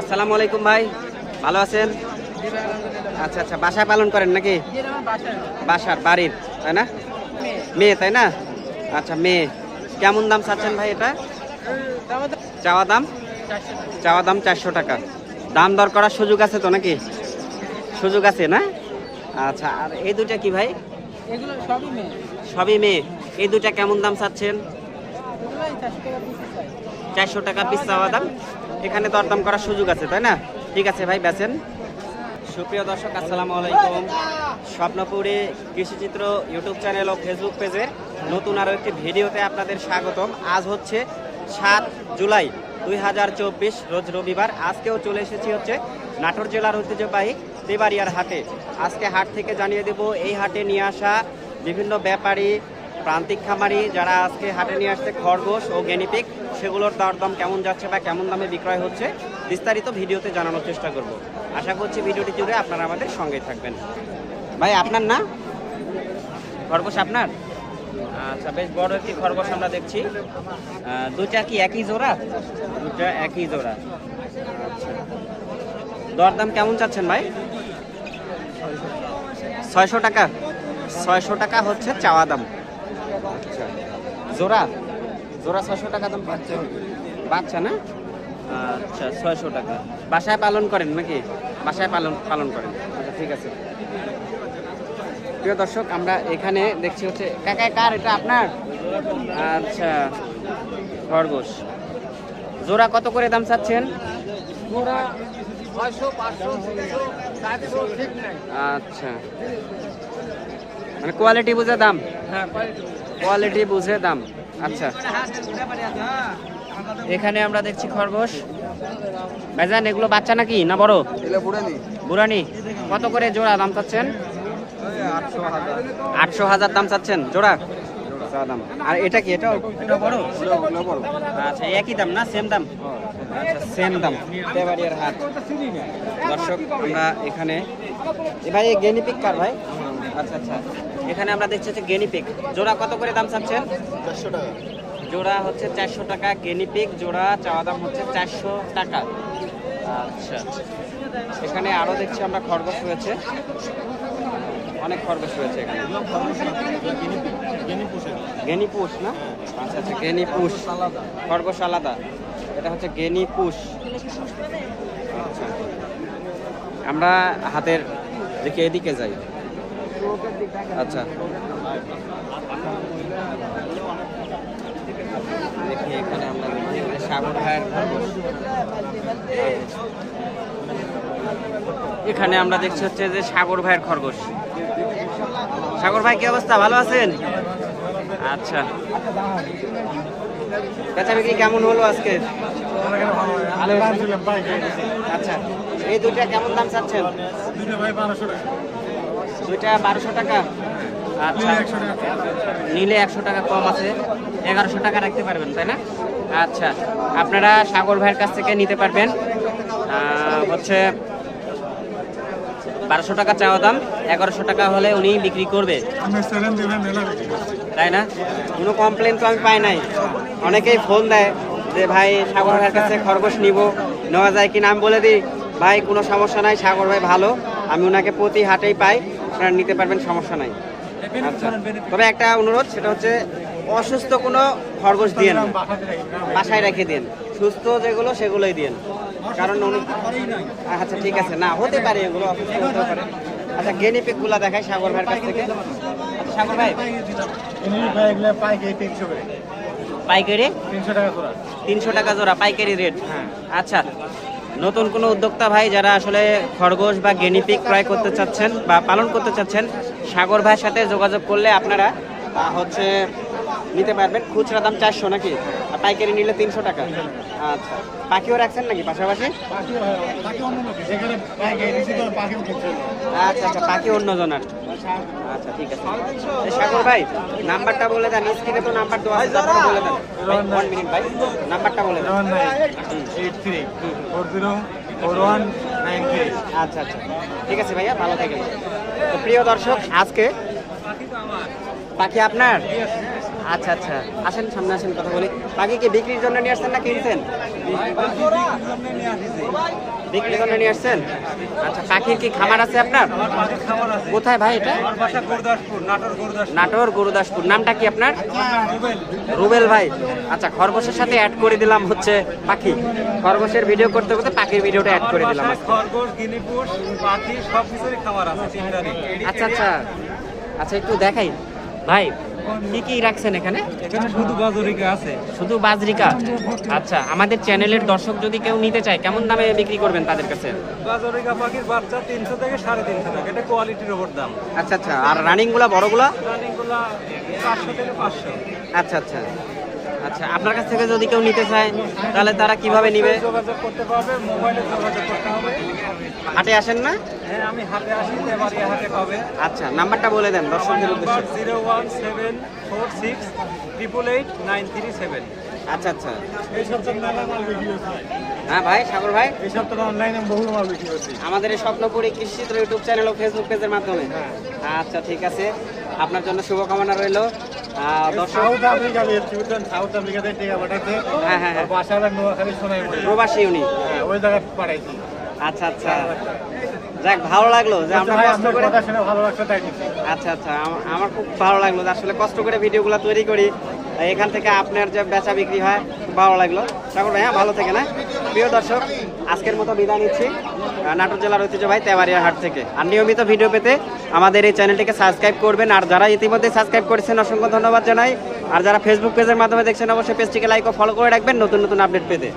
আসসালামু আলাইকুম ভাই ভালো আছেন? আচ্ছা আচ্ছা বাসায় পালন করেন নাকি? বাসার বাড়ির তাই না? মেয়ে তাই না? আচ্ছা মেয়ে কেমন দাম চাচ্ছেন ভাই এটা? চাওয়া দাম? চাওয়া দাম চারশো টাকা। দাম দর করার সুযোগ আছে তো নাকি? সুযোগ আছে না? আচ্ছা আর এই দুটা কি ভাই? সবই মেয়ে। এই দুটা কেমন দাম চাচ্ছেন? চারশো টাকা পিস চাওয়া দাম? এখানে দরদাম করার সুযোগ আছে, তাই না? ঠিক আছে ভাই বেছেন সুপ্রিয় দর্শক, আসসালামু আলাইকুম। স্বপ্নপুরে কৃষিচিত্র ইউটিউব চ্যানেল ও ফেসবুক পেজের নতুন আরও একটি ভিডিওতে আপনাদের স্বাগতম। আজ হচ্ছে সাত জুলাই দুই হাজার চব্বিশ, রোজ রবিবার। আজকেও চলে এসেছি হচ্ছে নাটোর জেলার ঐতিহ্যবাহী দেবারিয়ার হাটে। আজকে হাট থেকে জানিয়ে দেব, এই হাটে নিয়ে আসা বিভিন্ন ব্যাপারী, প্রান্তিক খামারি যারা আজকে হাটে নিয়ে আসছে, খরগোশ ও গেনিপিক সেগুলোর দরদাম কেমন যাচ্ছে বা কেমন দামে বিক্রয় হচ্ছে, বিস্তারিত ভিডিওতে জানানোর চেষ্টা করব। আশা করছি ভিডিওটি জুড়ে আপনারা আমাদের সঙ্গে থাকবেন। ভাই, আপনার না? খরগোশ আপনার? আচ্ছা বেশ বড় একটি খরগোশ আমরা দেখছি। দুটা কি একই জোড়া? দুটা একই জোড়া। আচ্ছা। দরদাম কেমন চাচ্ছেন ভাই? ছয়শো টাকা। ছয়শো টাকা হচ্ছে চাওয়া দাম। আচ্ছা। জোড়া? জোড়া ছয়শো টাকা দাম পাচ্ছে। বাচ্চা না? আচ্ছা ছয়শো টাকা। বাসায় পালন করেন নাকি? বাসায় পালন পালন করেন। আচ্ছা ঠিক আছে। প্রিয় দর্শক আমরা এখানে দেখছি হচ্ছে কাকা কার এটা আপনার? আচ্ছা খরগোশ। জোড়া কত করে দাম চাচ্ছেন? আচ্ছা। মানে কোয়ালিটি বুঝে দাম? হ্যাঁ কোয়ালিটি বুঝে দাম। আচ্ছা। এখানে আমরা দেখছি খরগোশ। ভাইজান এগুলো বাচ্চা নাকি না বড়? বুড়ানি। কত করে জোড়া দাম চাচ্ছেন? আটশো হাজার দাম চাচ্ছেন জোড়া? দাম আর এটা কি? এটা এটা বড়? আচ্ছা একই দাম না? সেম দাম? আচ্ছা সেম দাম। দেবাড়িয়ার হাট। দর্শক আমরা এখানে এ ভাই গেনিপিক কার ভাই? আচ্ছা আচ্ছা। এখানে আমরা দেখছি হচ্ছে গেনিপিক জোড়া কত করে দাম চাচ্ছেন? চারশো টাকা। জোড়া হচ্ছে চারশো টাকা গেনিপিক জোড়া চাওয়া দাম হচ্ছে চারশো টাকা। আচ্ছা। এখানে আরও দেখছি আমরা খরগোশ রয়েছে। অনেক খরগোশ রয়েছে এখানে। গেনি পুষ না আচ্ছা আচ্ছা গেনি পুষ খরগোশ আলাদা। এটা হচ্ছে গেনি পুষ আচ্ছা। আমরা হাতের দেখি এদিকে যাই। আচ্ছা। দেখি এখানে আমরা দেখি সাগর ভাইয়ের এখানে আমরা দেখছি হচ্ছে যে সাগর ভাইয়ের খরগোশ। সাগর ভাই, কি অবস্থা? ভালো আছেন? আচ্ছা। বেচা বিক্রি কেমন হলো আজকে? আচ্ছা। এই দুইটা কেমন দাম চাচ্ছেন? আচ্ছা নিলে একশো টাকা কম আছে এগারোশো টাকা রাখতে পারবেন তাই না? আচ্ছা আপনারা সাগর ভাইয়ের কাছ থেকে নিতে পারবেন। হচ্ছে বারোশো টাকা চাওয়া দাম এগারোশো টাকা হলে উনি বিক্রি করবে। তাই না? কোনো কমপ্লেন তো আমি পাই নাই। অনেকেই ফোন দেয় যে ভাই সাগর ভাইয়ের কাছে খরগোশ নিব নেওয়া যায় কি নাম বলে দিই ভাই কোনো সমস্যা নাই সাগর ভাই ভালো। আমি ওনাকে প্রতি হাটেই পাই। আপনারা নিতে পারবেন সমস্যা নাই। আচ্ছা তবে একটা অনুরোধ সেটা হচ্ছে অসুস্থ কোনো খরগোশ দিয়েন না। বাসায় রেখে দিন সুস্থ যেগুলো সেগুলোই দিন কারণ উনি আচ্ছা ঠিক আছে। না হতে পারে এগুলো অসুস্থ হতে পারে। আচ্ছা গেনিপিকগুলা দেখাই সাগর ভাইয়ের কাছ থেকে। আচ্ছা সাগর ভাই। পাইকারি তিনশো টাকা জোড়া। পাইকারি রেট। আচ্ছা নতুন কোনো উদ্যোক্তা ভাই যারা আসলে খরগোশ বা গেনিপিক ক্রয় করতে চাচ্ছেন বা পালন করতে চাচ্ছেন, সাগর ভাইয়ের সাথে যোগাযোগ করলে আপনারা হচ্ছে নিতে পারবেন। খুচরা দাম চারশো নাকি? পাইকারি নিলে তিনশো টাকা। আচ্ছা। পাখিও রাখছেন নাকি পাশাপাশি? আচ্ছা আচ্ছা পাখি অন্য জনার আচ্ছা ঠিক আছে। সাগর ভাই, নাম্বারটা বলে দেন। স্ক্রিনে তো নাম্বার দেওয়া আছে, তারপরে বলে দেন। ওয়ান মিনিট ভাই, নাম্বারটা বলে দেন। আচ্ছা আচ্ছা। ঠিক আছে ভাইয়া, ভালো থাকেন। তো প্রিয় দর্শক, আজকে পাখি আপনার? আচ্ছা আচ্ছা। আসেন সামনে আসেন কথা বলি। পাখি কি বিক্রির জন্য নিয়ে আসছেন না কিনছেন? বিক্রি জন্য নিয়ে আসছেন? আচ্ছা পাখির কি খামার আছে আপনার? কোথায় ভাই এটা? নাটোর গুরুদাসপুর। নামটা কি আপনার? রুবেল। ভাই। আচ্ছা খরগোশের সাথে অ্যাড করে দিলাম হচ্ছে পাখি। খরগোশের ভিডিও করতে করতে পাখির ভিডিওটা অ্যাড করে দিলাম খরগোশ গিনিপুষ পাখি সব কিছুরই খাবার আছে আচ্ছা আচ্ছা। আচ্ছা একটু দেখাই। ভাই কি কি রাখছেন এখানে? এখানে শুধু বাজরিকা আছে। শুধু বাজরিকা? আচ্ছা আমাদের চ্যানেলের দর্শক যদি কেউ নিতে চায় কেমন দামে বিক্রি করবেন তাদের কাছে? বাজরিকা পাখির বাচ্চা তিনশো থেকে সাড়ে তিনশো টাকা। এটা কোয়ালিটির ওপর দাম। আচ্ছা আচ্ছা। আর রানিংগুলা বড়গুলা? রানিংগুলা পাঁচশো থেকে পাঁচশো। আচ্ছা আচ্ছা। আচ্ছা আপনার কাছ থেকে যদি কেউ নিতে চায় তাহলে তারা কীভাবে নিবে? যোগাযোগ করতে পারবে মোবাইলে যোগাযোগ করতে হবে। হাটে আসেন না? হ্যাঁ আমি হাতে আসি এবারিয়া হাতে পাবে। আচ্ছা নাম্বারটা বলে দেন দর্শকদের উদ্দেশ্যে। Zero one seven four six triple eight nine three seven আচ্ছা আচ্ছা। এই সপ্তাহে মেলা মাল বিক্রি হ্যাঁ ভাই সাগর ভাই? এই সপ্তাহে অনলাইনে বহু মাল বিক্রি হচ্ছে। আমাদের এই স্বপ্নপুরী কৃষি ইউটিউব চ্যানেল ও ফেসবুক পেজের মাধ্যমে। আচ্ছা ঠিক আছে। আপনার জন্য শুভকামনা রইল। হ্যাঁ হ্যাঁ হ্যাঁ। হ্যাঁ আচ্ছা আচ্ছা। যাক ভালো লাগল যে আমরা কষ্ট করে ভালো লাগছে তাই আচ্ছা আচ্ছা আমার খুব ভালো লাগল যে আসলে কষ্ট করে ভিডিওগুলো তৈরি করি। এখান থেকে আপনার যে বেচা বিক্রি হয় ভালো লাগল। ঠাকুর ভাই হ্যাঁ ভালো থেকে না প্রিয় দর্শক আজকের মতো বিদায় নিচ্ছি। নাটোর জেলার ঐতিহ্যবাহী তেবারিয়া হাট থেকে। আর নিয়মিত ভিডিও পেতে আমাদের এই চ্যানেলটিকে সাবস্ক্রাইব করবেন। আর যারা ইতিমধ্যে সাবস্ক্রাইব করেছেন অসংখ্য ধন্যবাদ জানাই। আর যারা ফেসবুক পেজের মাধ্যমে দেখছেন অবশ্যই পেজটিকে লাইক ও ফলো করে রাখবেন নতুন নতুন আপডেট পেতে।